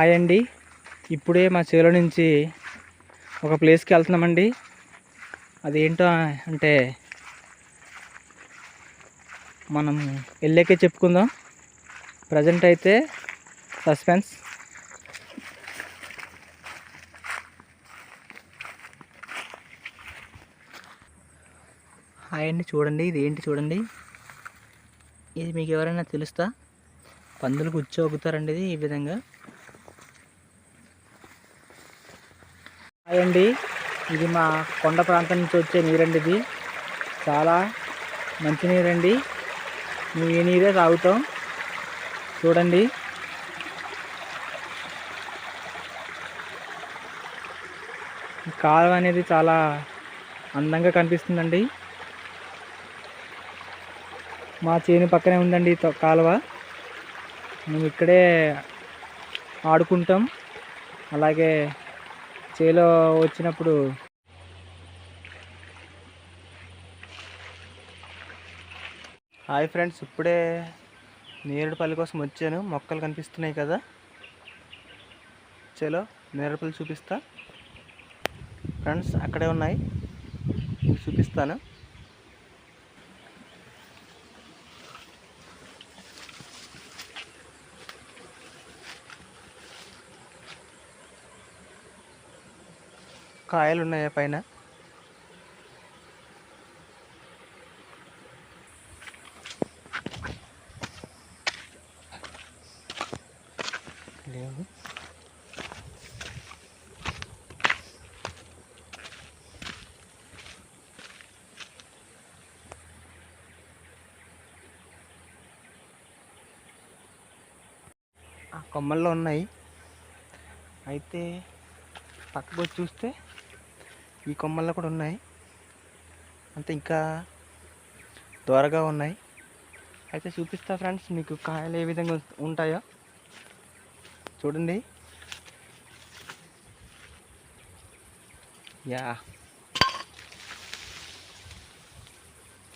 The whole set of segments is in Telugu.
హాయ్ అండి. ఇప్పుడే మా చేలో నుంచి ఒక ప్లేస్కి వెళ్తున్నామండి. అదేంటో అంటే మనం వెళ్ళాకే చెప్పుకుందాం. ప్రజెంట్ అయితే సస్పెన్స్ హాయ్ అండి చూడండి ఇది ఏంటి చూడండి? ఇది మీకు ఎవరైనా తెలుస్తా? పందులు కూర్చోగుతారండి ఇది ఈ విధంగా. అండి ఇది మా కొండ ప్రాంతం నుంచి వచ్చే నీరండి ఇది. చాలా మంచి నీరండి. మేము ఈ నీరే తాగుతాం. చూడండి. కాలువ అనేది చాలా అందంగా కనిపిస్తుందండి. మా చేను పక్కనే ఉందండి కాలువ. మేము ఇక్కడే ఆడుకుంటాం. అలాగే చేలో వచ్చినప్పుడు హాయ్ ఫ్రెండ్స్ ఇప్పుడే నేరేడుపల్లి కోసం వచ్చాను. మొక్కలు కనిపిస్తున్నాయి కదా. చేలో నేరేడుపల్లి చూపిస్తా. ఫ్రెండ్స్ అక్కడే ఉన్నాయి. చూపిస్తాను. కాయలు ఉన్నాయా పైన? లేవు. ఆ కొమ్మల్లో ఉన్నాయి. అయితే పక్కకు వచ్చి చూస్తే ఈ కొమ్మల్లో కూడా ఉన్నాయి. అంతే ఇంకా దూరగా ఉన్నాయి. అయితే చూపిస్తా ఫ్రెండ్స్ మీకు కాయలు ఏ విధంగా ఉంటాయో. చూడండి. యా.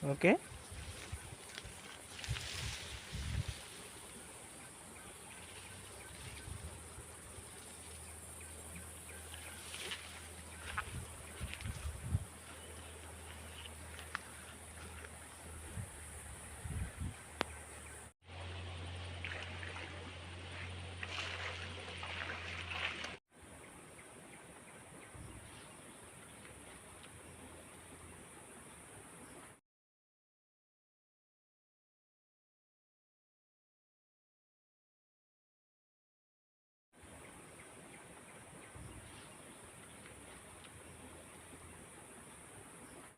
ఓకే.